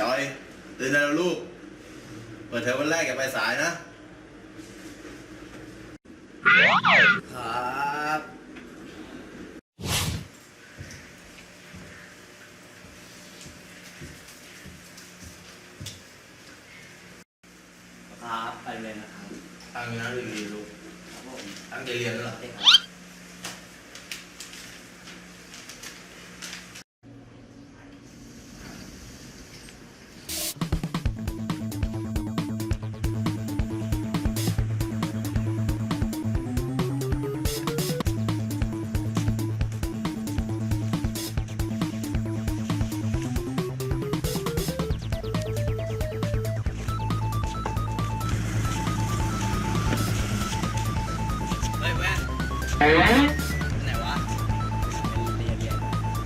จอยตื่นได้แล้วลูก เปิดเทอมวันแรกอย่าไปสายนะ ครับ ครับ ไปเลยนะครับ ตั้งนะดีๆลูก ครับผมตั้งใจเรียนด้วยเหรอเด็กครับ ไหนวะเรียนเรียน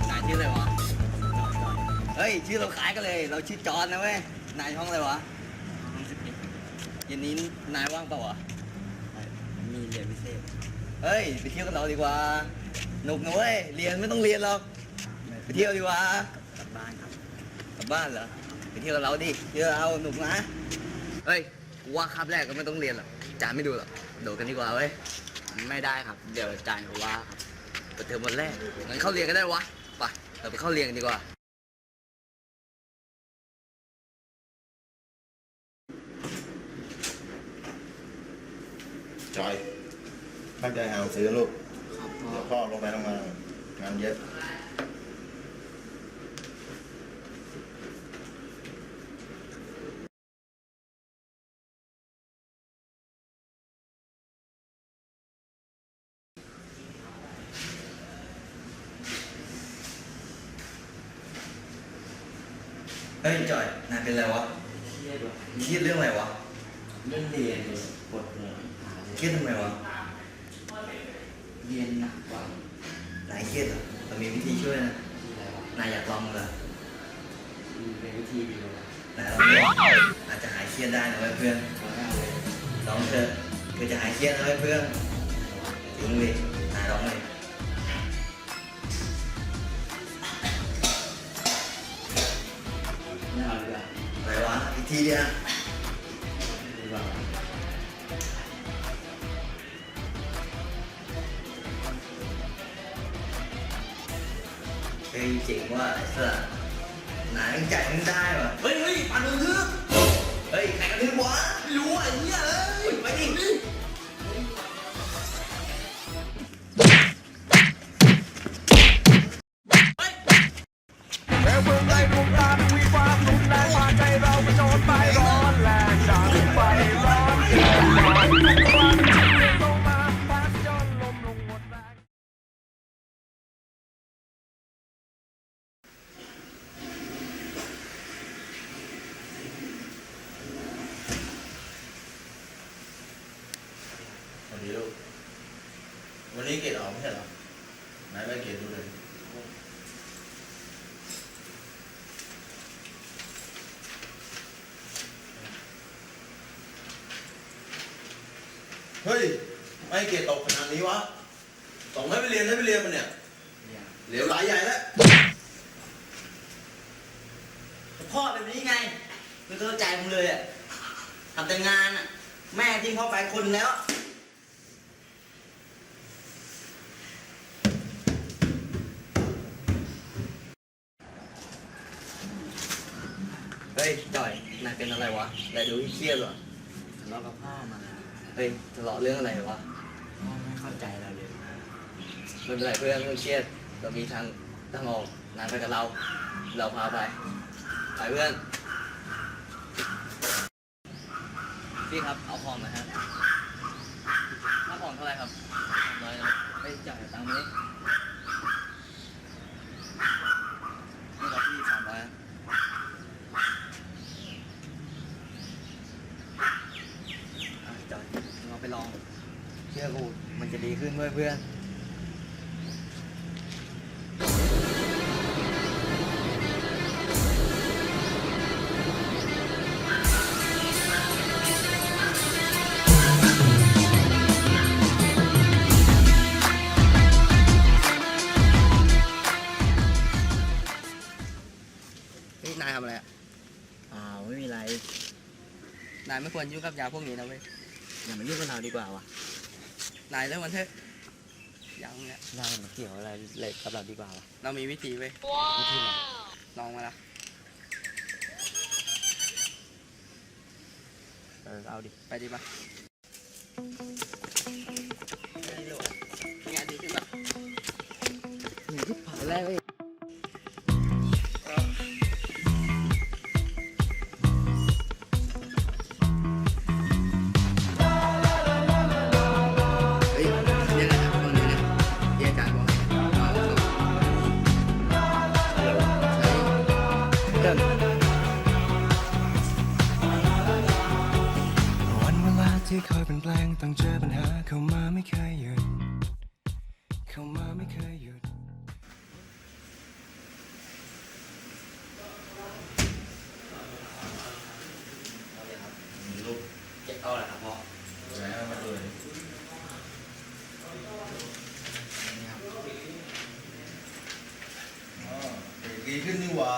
นายชื่ออะไรวะจอดจอดเฮ้ย ชื่อเราคล้ายกันเลย เราชื่อจอร์นนะเว้ย นายช่องอะไรวะห้องสิบเอ็ดเย็นนี้นายว่างเปล่าวะ มีเรียนพิเศษ เฮ้ย ไปเที่ยวกันเราดีกว่า หนุกนะเว้ย เรียนไม่ต้องเรียนหรอก ไปเที่ยวดีกว่า กลับบ้านครับ กลับบ้านเหรอ ไปเที่ยวกับเราดิเที่ยวกับเราหนุกนะ เฮ้ยกูว่าคาบแรกก็ไม่ต้องเรียนหรอกจานไม่ดูหรอก โดดกันดีกว่าเว้ย ไม่ได้ครับ เดี๋ยวอาจารย์เขาว่าครับเปิดเทอมวันแรกงั้นเข้าเรียนกันได้วะไปเราไปเข้าเรียนกันดีกว่า จอยตั้งใจหาหนังสือลูกครับพ่อ เดี๋ยวพ่อลงไปทำงานงานเย็บ เฮ้ยจอยนายเป็นอะไรวะเครียดว่ะเครียดเรื่องอะไรวะเรื่องเรียนเลยปวดหัวหาเลยเครียดทำไมวะเรียนหนักกว่านายเครียดเหรอเรามีวิธีช่วยนะที่อะไรวะนายอยากลองเหรอมีเป็นวิธีเดียวอะนายลองดูอาจจะหายเครียดได้นะเว้ยเพื่อนก็ได้เลยลองเถอะคือจะหายเครียดนะเว้ยเพื่อนจริงดินายลองเลย วะอีกทีเดียวดีกว่าเฮ้ยเจ๋งว่ะไอ้เสือนา สวัสดีลูกวันนี้เกรดออกไม่ใช่เหรอนายไปเกรดดูเลยเฮ้ย ไม่เกรดตกขนาดนี้วะส่งให้ไปเรียนให้ไปเรียนมันเนี่ยเนี่ยเหลวไหลใหญ่แล้วพ่อแบบนี้ไง ไม่เข้าใจมึงเลยอะทำแต่งานอะ แม่ทิ้งพ่อไปคนแล้ว เฮ้ยจ่อยนายเป็นอะไรวะนายดูเครียดเหรอทะเลาะกับพ่อมาเฮ้ยทะเลาะเรื่องอะไรวะพ่อไม่เข้าใจเราเลยไม่เป็นไรเพื่อนไม่ต้องเครียดเรามีทางทางออกนายไปกับเรา เราพาไปไปเพื่อนพี่ครับเอาผ่อนนะฮะค่าผ่อนเท่าไหร่ครับร้อยนะไปจ่ายตังค์มาดินี่ครับพี่สามร้อยจอยเราไปล องเชื่อกูมันจะดีขึ้นเว้ยเพื่อนนี่นายทำอะไรอะอ้าวไม่มีไร นายไม่ควรยุ่งกับยาพวกนี้นะเว้ย อย่ามายุ่งกับเราดีกว่าว่ะนายเลิกมันเถอะยังเนี่ยเรามาเกี่ยวอะไรเลยกับเราดีกว่าว่ะเรามีวิธีเว้ยวิธีไหนลองมาละเออเอาดิไปดีปะงานดีขึ้นปะ ผ่านแรกเว้ย ยหยุด เข้ามาไม่เคยหยุด ลูกเก็บเอาแหละครับพ่อแล้วมาเลยดีขึ้นนี่หว่า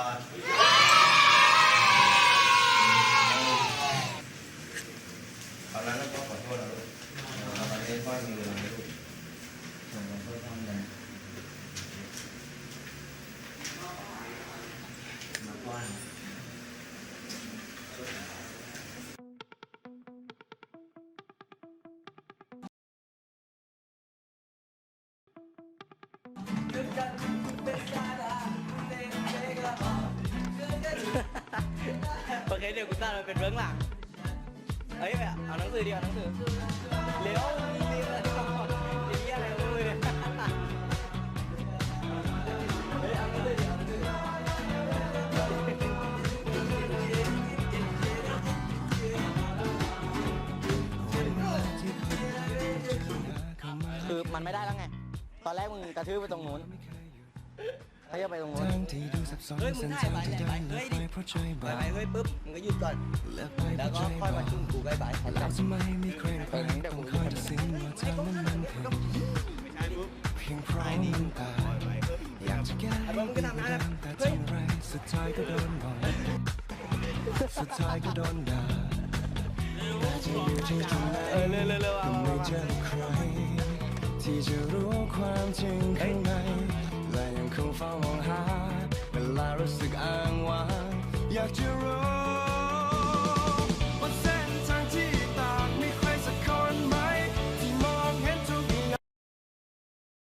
โอเคเดี๋ยวกูตั้งมันเป็นเบื้องหลังเฮ้ยแบบเอาหนังสือดีเอาหนังสือเร็วเร็วอะไรก่อนเดียอะไรมึงเนี่ยเฮ้ยเอาหนังสือดิเอาหนังสือคือมันไม่ได้แล้วไง ตอนแรกมึงกระทืบไปตรงนู้น เขาจะไปตรงนู้นทางที่ดูสับสนเฮ้ยมึงเส้นถ่ายทางไปที่ถ่ายเดิไปนเฮ้ยไปดิเพราะใจไปบาไปเฮ้ยปุ๊บมึงก็หยุดก่อนเลิกไปเพแล้วราะก็ใจค่อยบามาชุ่มกูบายบายแล้วทำไมไม่เคยได้ไปต้องคอยตัดสินว่าเธอนั้นมันผิดเพียงเพราะมันตายอยากจะแก้ให้ดีกว่าเดิมแต่ทำอะไรสุดท้ายก็โดนบ่อยสุดท้ายก็โดนด่าแต่จะอยู่ที่ตรงไหนก็ไม่เจอใครที่จะรู้ความจริง ข้า